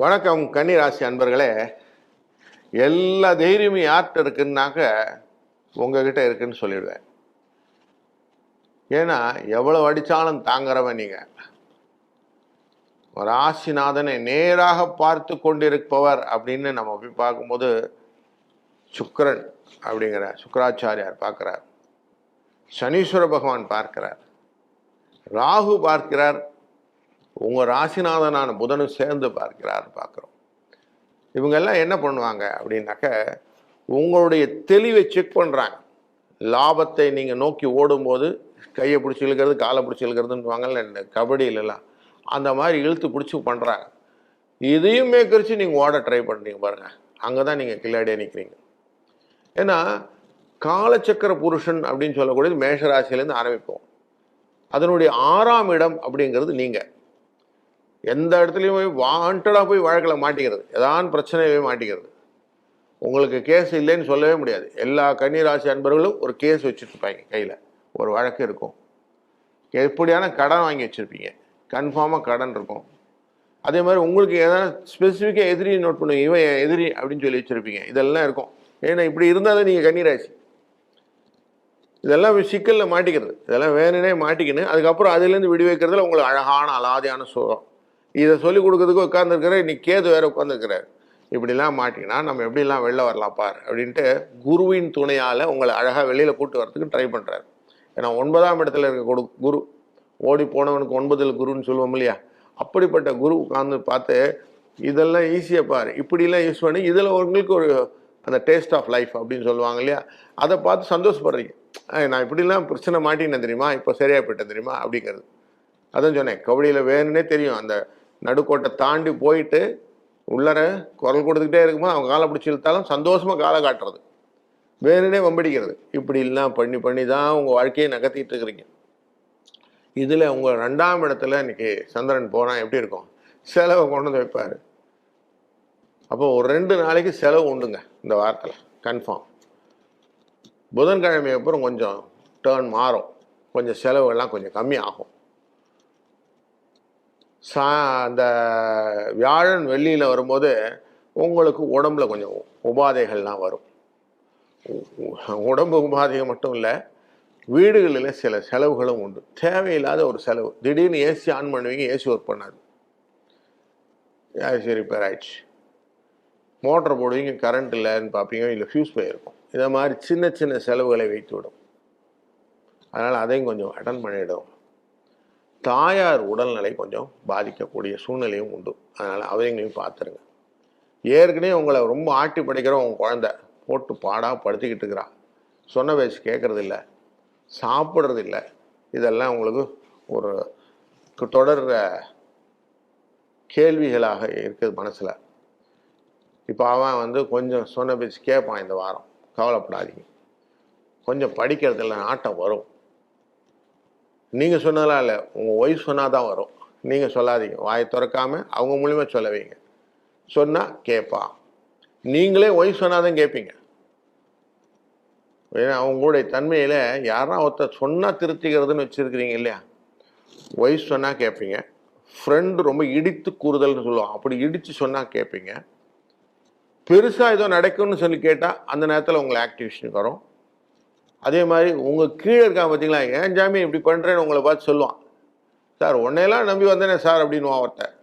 வணக்கம் கன்னிராசி அன்பர்களே. எல்லா தைரியமும் யார்கிட்ட இருக்குன்னாக்க உங்ககிட்ட இருக்குன்னு சொல்லிடுவேன். ஏன்னா எவ்வளவு அடித்தாலும் தாங்குறவன் நீங்கள் ராசிநாதனை நேராக பார்த்து கொண்டிருப்பவர் அப்படின்னு நம்ம போய் பார்க்கும்போது சுக்கரன் அப்படிங்கிற சுக்கராச்சாரியார் பார்க்குறார். சனீஸ்வர பகவான் பார்க்கிறார். ராகு பார்க்கிறார் உங்கள் ராசிநாதனான புதனும் சேர்ந்து பார்க்கிறார் பார்க்குறோம். இவங்கெல்லாம் என்ன பண்ணுவாங்க அப்படின்னாக்க உங்களுடைய தெளிவை செக் பண்ணுறாங்க லாபத்தை நீங்கள் நோக்கி ஓடும்போது கையை பிடிச்சி இழுக்கிறது காலை பிடிச்சி இழுக்கிறதுன்னு இந்த கபடியிலலாம். அந்த மாதிரி இழுத்து பிடிச்சி பண்ணுறாங்க இதையும் மேற்கரிச்சு நீங்கள் ஓட ட்ரை பண்ணுறீங்க பாருங்கள் அங்கே தான் நீங்கள் கில்லாடியாக நிற்கிறீங்க ஏன்னா காலச்சக்கர புருஷன் அப்படின்னு சொல்லக்கூடியது மேஷராசியிலேருந்து ஆரம்பிப்போம். அதனுடைய ஆறாம் இடம் அப்படிங்கிறது நீங்கள் எந்த இடத்துலையும் போய் வாண்டடாக போய் வழக்கில் மாட்டிக்கிறது. ஏதான் பிரச்சனையே மாட்டிக்கிறது. உங்களுக்கு கேஸ் இல்லைன்னு சொல்லவே முடியாது. எல்லா கன்னிராசி அன்பர்களும் ஒரு கேஸ் வச்சுருப்பாங்க கையில். ஒரு வழக்கு இருக்கும். எப்படியான கடன் வாங்கி வச்சுருப்பீங்க? கன்ஃபார்மாக கடன் இருக்கும். அதே மாதிரி உங்களுக்கு எதனா ஸ்பெசிஃபிக்காக எதிரி நோட் பண்ணுவீங்க. இவன் என் எதிரி அப்படின்னு சொல்லி வச்சுருப்பீங்க. இதெல்லாம் இருக்கும். ஏன்னா இப்படி இருந்தால் தான் நீங்கள் கன்னிராசி. இதெல்லாம் சிக்கலில் மாட்டிக்கிறது. இதெல்லாம் வேணுனே மாட்டிக்கின்னு அதுக்கப்புறம் அதுலேருந்து விடுவிக்கிறதுல உங்களுக்கு அழகான அலாதியான சுகம். இதை சொல்லி கொடுக்கறதுக்கு உட்காந்துருக்கிற இன்னைக்கு கேது வேற உட்காந்துருக்கிறார் இப்படிலாம் மாட்டிங்கன்னா நம்ம எப்படிலாம் வெளில வரலாம் பார் அப்படின்ட்டு குருவின் துணையால் உங்களை அழகாக வெளியில் கூட்டு வரதுக்கு ட்ரை பண்ணுறாரு ஏன்னா ஒன்பதாம் இடத்துல இருக்க கொடு குரு ஓடி போனவனுக்கு ஒன்பதில் குருன்னு சொல்லுவோம் இல்லையா? அப்படிப்பட்ட குரு உட்காந்து பார்த்து இதெல்லாம் ஈஸியாக பாரு. இப்படிலாம் யூஸ் பண்ணி இதில் உங்களுக்கு ஒரு அந்த டேஸ்ட் ஆஃப் லைஃப் அப்படின்னு சொல்லுவாங்க இல்லையா? அதை பார்த்து சந்தோஷப்படுறீங்க. நான் இப்படிலாம் பிரச்சனை மாட்டினேன் தெரியுமா? இப்போ சரியாக போயிட்டேன் தெரியுமா? அப்படிங்கிறது. அதான் சொன்னேன். கபடியில் வேணுன்னே தெரியும். அந்த நடுக்கோட்டை தாண்டி போயிட்டு உள்ளர குரல் கொடுத்துக்கிட்டே இருக்கும்போது அவங்க காலை பிடிச்சி இழுத்தாலும் சந்தோஷமாக காலை காட்டுறது. வேணுனே வம்படிக்கிறது. இப்படி எல்லாம் பண்ணி பண்ணி தான் உங்கள் வாழ்க்கையை நகர்த்திட்டு இருக்கிறீங்க. இதில் உங்கள் ரெண்டாம் இடத்துல இன்னைக்கு சந்திரன் போனால் எப்படி இருக்கும்? செலவை கொண்டு வந்து வைப்பார். அப்போ ஒரு ரெண்டு நாளைக்கு செலவு உண்டுங்க இந்த வாரத்தில் கன்ஃபார்ம் புதன்கிழமை அப்புறம் கொஞ்சம் டேர்ன் மாறும். கொஞ்சம் செலவுகள்லாம் கொஞ்சம் கம்மியாகும். சா அந்த வியாழன் வெள்ளியில் வரும்போது உங்களுக்கு உடம்புல கொஞ்சம் உபாதைகள்லாம் வரும். உடம்பு உபாதைகள் மட்டும் இல்லை வீடுகளில் சில செலவுகளும் உண்டு. தேவையில்லாத ஒரு செலவு. திடீர்னு ஏசி ஆன் பண்ணுவீங்க ஏசி ஒர்க் பண்ணாது. ஏசி ரிப்பேர் ஆயிடுச்சு மோட்டர் போடுவீங்க கரண்ட் இல்லைன்னு பார்ப்பீங்க இல்லை ஃபியூஸ் போயிருக்கும் இதை மாதிரி சின்ன சின்ன செலவுகளை வைத்து விடும். அதனால் அதையும் கொஞ்சம் அட்டன் பண்ணிவிடும் தாயார் உடல்நிலை கொஞ்சம் பாதிக்கக்கூடிய சூழ்நிலையும் உண்டு. அதனால் அவங்களையும் பார்த்துருங்க. ஏற்கனவே உங்களை ரொம்ப ஆட்டி படைக்கிற உங்கள் குழந்தை போட்டு பாடாக படுத்திக்கிட்டு இருக்கிறா. சொன்ன வயசு கேட்குறது இல்லை. சாப்பிட்றது இல்லை. இதெல்லாம் உங்களுக்கு ஒரு தொடர்ற கேள்விகளாக இருக்குது மனசில். இப்போ அவன் வந்து கொஞ்சம் சொன்ன பேச்சு கேட்பான் இந்த வாரம். கவலைப்படாதீங்க. கொஞ்சம் படிக்கிறதுல நாட்டம் வரும். நீங்கள் சொன்னதெல்லாம் இல்லை. உங்கள் ஒய்ஃப் சொன்னால் தான் வரும். நீங்கள் சொல்லாதீங்க. வாயை திறக்காமல் அவங்க மூலிமா சொல்ல வைங்க சொன்னால் கேட்பா நீங்களே ஒய்ஃப் சொன்னால் தான் கேட்பீங்க ஏன்னா அவங்களுடைய தன்மையில் யாரா ஒருத்தர் சொன்னால் திருத்திக்கிறதுன்னு வச்சுருக்கிறீங்க இல்லையா? ஒய்ஃப் சொன்னால் கேட்பீங்க ஃப்ரெண்டு ரொம்ப இடித்து கூறுதல்னு சொல்லுவோம் அப்படி இடித்து சொன்னால் கேட்பீங்க பெருசாக ஏதோ நடக்கும்னு சொல்லி கேட்டால் அந்த நேரத்தில் உங்களை ஆக்டிவேஷனுக்கு வரும். அதே மாதிரி உங்கள் கீழே இருக்கான் பார்த்தீங்களா? ஏன் ஜாமி இப்படி பண்ணுறேன்னு உங்களை பார்த்து சொல்லுவான். சார் உன்னையெல்லாம் நம்பி வந்தேனே சார் அப்படின்னு ஒருத்தன்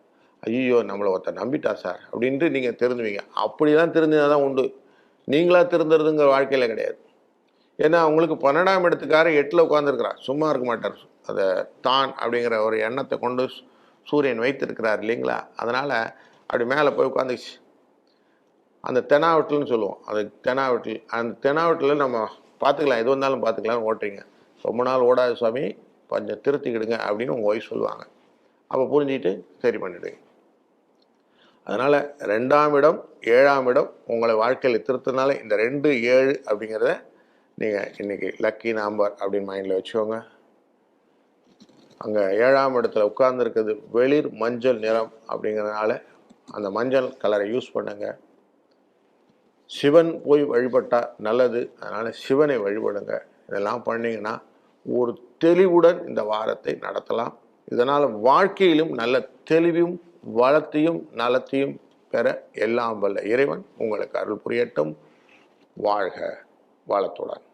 ஐயோ நம்மளை ஒருத்தன் நம்பிட்டா சார் அப்படின்ட்டு நீங்கள் திருந்துவீங்க அப்படிலாம் திருந்தினா தான் உண்டு. நீங்களாக திருந்துறதுங்கிற வாழ்க்கையில் கிடையாது. ஏன்னா உங்களுக்கு பன்னெண்டாம் இடத்துக்கார எட்டில் உட்காந்துருக்கிறார் சும்மா இருக்க மாட்டார். அதை தான் அப்படிங்கிற ஒரு எண்ணத்தை கொண்டு சூரியன் வைத்திருக்கிறார் இல்லைங்களா? அதனால் அப்படி மேலே போய் உட்காந்துச்சு அந்த தெனாவட்டில்னு சொல்லுவோம். அது தெனாவட்டில் அந்த தெனாவட்டில் நம்ம பார்த்துக்கலாம் எது வந்தாலும் பார்த்துக்கலாம்னு ஓட்டுறீங்க. ரொம்ப நாள் ஓடாத சுவாமி. கொஞ்சம் திருத்திக்கிடுங்க அப்படின்னு உங்கள் ஒய்ஃப் சொல்லுவாங்க. அப்போ புரிஞ்சுக்கிட்டு சரி பண்ணிவிடுங்க அதனால் ரெண்டாம் இடம் ஏழாம் இடம் உங்களை வாழ்க்கையில் திருத்தினால இந்த ரெண்டு ஏழு அப்படிங்கிறத நீங்கள் இன்னைக்கு லக்கி நம்பர் அப்படின்னு மைண்டில் வச்சுக்கோங்க. அங்கே ஏழாம் இடத்துல உட்கார்ந்துருக்குது. வெளிர் மஞ்சள் நிறம் அப்படிங்கிறதுனால அந்த மஞ்சள் கலரை யூஸ் பண்ணுங்கள் சிவன் போய் வழிபட்டால் நல்லது. அதனால் சிவனை வழிபடுங்க. இதெல்லாம் பண்ணிங்கன்னா ஒரு தெளிவுடன் இந்த வாரத்தை நடத்தலாம். இதனால் வாழ்க்கையிலும் நல்ல தெளிவும் வளத்தையும் நலத்தையும் பெற எல்லாம் வல்ல இறைவன் உங்களுக்கு அருள் புரியட்டும். வாழ்க வளத்துடன்.